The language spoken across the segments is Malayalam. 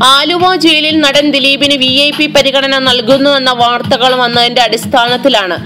ആലുവ ജയിലിൽ നടൻ ദിലീപിന് വി ഐ പി പരിഗണന നൽകുന്നുവെന്ന വാർത്തകൾ വന്നതിന്റെ അടിസ്ഥാനത്തിലാണ്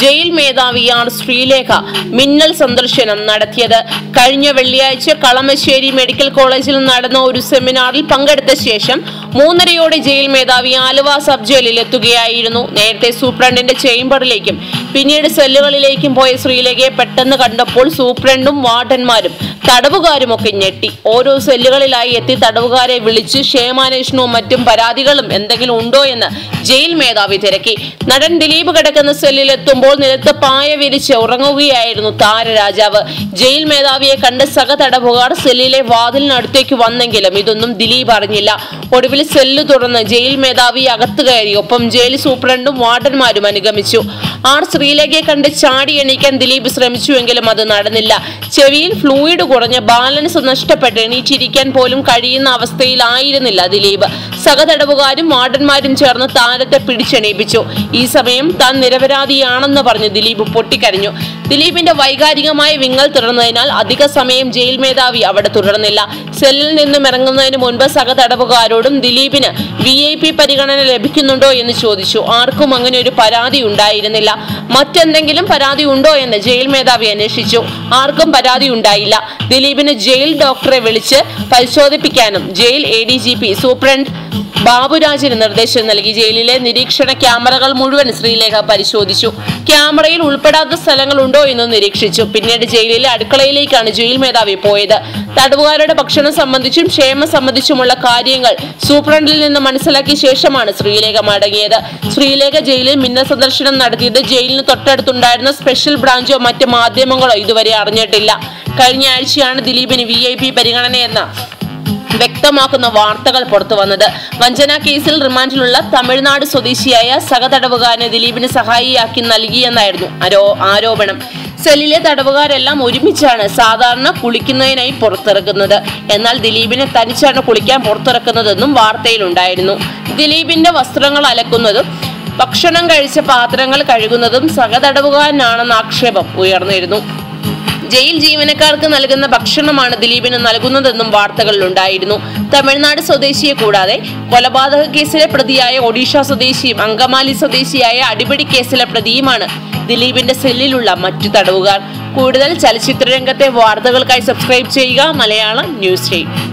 ജയിൽ മേധാവി ആർ ശ്രീലേഖ മിന്നൽ സന്ദർശനം നടത്തിയത്. കഴിഞ്ഞ വെള്ളിയാഴ്ച കളമശ്ശേരി മെഡിക്കൽ കോളേജിൽ നടന്ന ഒരു സെമിനാറിൽ പങ്കെടുത്ത ശേഷം മൂന്നരയോടെ ജയിൽ മേധാവി ആലുവ സബ് ജയിലിൽ എത്തുകയായിരുന്നു. നേരത്തെ സൂപ്രണ്ടിന്റെ ചേംബറിലേക്കും പിന്നീട് സെല്ലുകളിലേക്കും പോയ ശ്രീലേഖയെ പെട്ടെന്ന് കണ്ടപ്പോൾ സൂപ്രണ്ടും വാർഡന്മാരും തടവുകാരുമൊക്കെ ഞെട്ടി. ഓരോ സെല്ലുകളിലായി എത്തി തടവുകാരെ വിളിച്ച് ക്ഷേമാന്വേഷണവും മറ്റും പരാതികളും എന്തെങ്കിലും ഉണ്ടോ എന്ന് ജയിൽ മേധാവി തിരക്കി. നടൻ ദിലീപ് കിടക്കുന്ന സെല്ലിൽ എത്തുമ്പോൾ നിലത്ത് പായ വിരിച്ച് ഉറങ്ങുകയായിരുന്നു താരരാജാവ്. ജയിൽ മേധാവിയെ കണ്ട് സഹ തടവുകാർ സെല്ലിലെ വാതിലിനടുത്തേക്ക് വന്നെങ്കിലും ഇതൊന്നും ദിലീപ് അറിഞ്ഞില്ല. ഒടുവിൽ സെല്ല് തുറന്ന് ജയിൽ മേധാവി അകത്ത് കയറി. ഒപ്പം ജയിൽ സൂപ്രണ്ടും വാർഡന്മാരും അനുഗമിച്ചു. ആർ ശ്രീലേഖയെ കണ്ട് ചാടി എണീക്കാൻ ദിലീപ് ശ്രമിച്ചുവെങ്കിലും അത് നടന്നില്ല. ചെവിയിൽ ഫ്ലൂയിഡ് കുറഞ്ഞ് ബാലൻസ് നഷ്ടപ്പെട്ട് എണീറ്റിരിക്കാൻ പോലും കഴിയുന്ന അവസ്ഥയിലായിരുന്നില്ല ദിലീപ്. സഹതടവുകാരും വാർഡന്മാരും ചേർന്ന് താരത്തെ പിടിച്ചെണീപ്പിച്ചു. ഈ സമയം താൻ നിരപരാധിയാണെന്ന് പറഞ്ഞ് ദിലീപ് പൊട്ടിക്കരഞ്ഞു. ദിലീപിന്റെ വൈകാരികമായ വിങ്ങൽ തുടർന്നതിനാൽ അധിക സമയം ജയിൽ മേധാവി അവിടെ തുടർന്നില്ല. സെല്ലിൽ നിന്നും ഇറങ്ങുന്നതിന് മുൻപ് സഹതടവുകാരോടും ദിലീപിന് വി ഐ പി പരിഗണന ലഭിക്കുന്നുണ്ടോ എന്ന് ചോദിച്ചു. ആർക്കും അങ്ങനെ ഒരു പരാതി ഉണ്ടായിരുന്നില്ല. മറ്റെന്തെങ്കിലും പരാതി ഉണ്ടോ എന്ന് ജയിൽ മേധാവി അന്വേഷിച്ചു. ആർക്കും പരാതി ഉണ്ടായില്ല. ദിലീപിന് ജയിൽ ഡോക്ടറെ വിളിച്ച് പരിശോധിപ്പിക്കാനും jail A D G P superintendent ബാബുരാജിന് നിർദ്ദേശം നൽകി. ജയിലിലെ നിരീക്ഷണ ക്യാമറകൾ മുഴുവൻ ശ്രീലേഖ പരിശോധിച്ചു. ക്യാമറയിൽ ഉൾപ്പെടാത്ത സ്ഥലങ്ങൾ ഉണ്ടോ എന്ന് നിരീക്ഷിച്ചു. പിന്നീട് ജയിലിലെ അടുക്കളയിലേക്കാണ് ജയിൽ മേധാവി പോയത്. തടവുകാരുടെ ഭക്ഷണം സംബന്ധിച്ചും ക്ഷേമം സംബന്ധിച്ചുമുള്ള കാര്യങ്ങൾ സൂപ്രണ്ടിൽ നിന്ന് മനസ്സിലാക്കിയ ശേഷമാണ് ശ്രീലേഖ മടങ്ങിയത്. ശ്രീലേഖ ജയിലിൽ മിന്ന സന്ദർശനം നടത്തിയത് ജയിലിന് തൊട്ടടുത്തുണ്ടായിരുന്ന സ്പെഷ്യൽ ബ്രാഞ്ചോ മറ്റ് മാധ്യമങ്ങളോ ഇതുവരെ അറിഞ്ഞിട്ടില്ല. കഴിഞ്ഞ ആഴ്ചയാണ് ദിലീപിന് വി ഐ പി പരിഗണനയെന്ന വ്യക്തമാക്കുന്ന വാർത്തകൾ പുറത്തു വന്നത്. വഞ്ചന കേസിൽ റിമാൻഡിലുള്ള തമിഴ്നാട് സ്വദേശിയായ സഹതടവുകാരനെ ദിലീപിന് സഹായിയാക്കി നൽകിയെന്നായിരുന്നു ആരോ ആരോപണം. സെല്ലിലെ തടവുകാരെല്ലാം ഒരുമിച്ചാണ് സാധാരണ കുളിക്കുന്നതിനായി പുറത്തിറക്കുന്നത് എന്നാൽ ദിലീപിനെ തനിച്ചാണ് കുളിക്കാൻ പുറത്തിറക്കുന്നതെന്നും വാർത്തയിലുണ്ടായിരുന്നു. ദിലീപിന്റെ വസ്ത്രങ്ങൾ അലക്കുന്നതും ഭക്ഷണം കഴിച്ച പാത്രങ്ങൾ കഴുകുന്നതും സഹതടവുകാരനാണെന്ന ആക്ഷേപം ഉയർന്നിരുന്നു. ജയിൽ ജീവനക്കാർക്ക് നൽകുന്ന ഭക്ഷണമാണ് ദിലീപിന് നൽകുന്നതെന്നും വാർത്തകളിലുണ്ടായിരുന്നു. തമിഴ്നാട് സ്വദേശിയെ കൂടാതെ കൊലപാതക കേസിലെ പ്രതിയായ ഒഡീഷ സ്വദേശിയും അങ്കമാലി സ്വദേശിയായ അടിപിടി കേസിലെ പ്രതിയുമാണ് ദിലീപിന്റെ സെല്ലിലുള്ള മറ്റു തടവുകാർ. കൂടുതൽ ചലച്ചിത്ര രംഗത്തെ വാർത്തകൾക്കായി സബ്സ്ക്രൈബ് ചെയ്യുക. മലയാളം ന്യൂസ് ചെയ്യും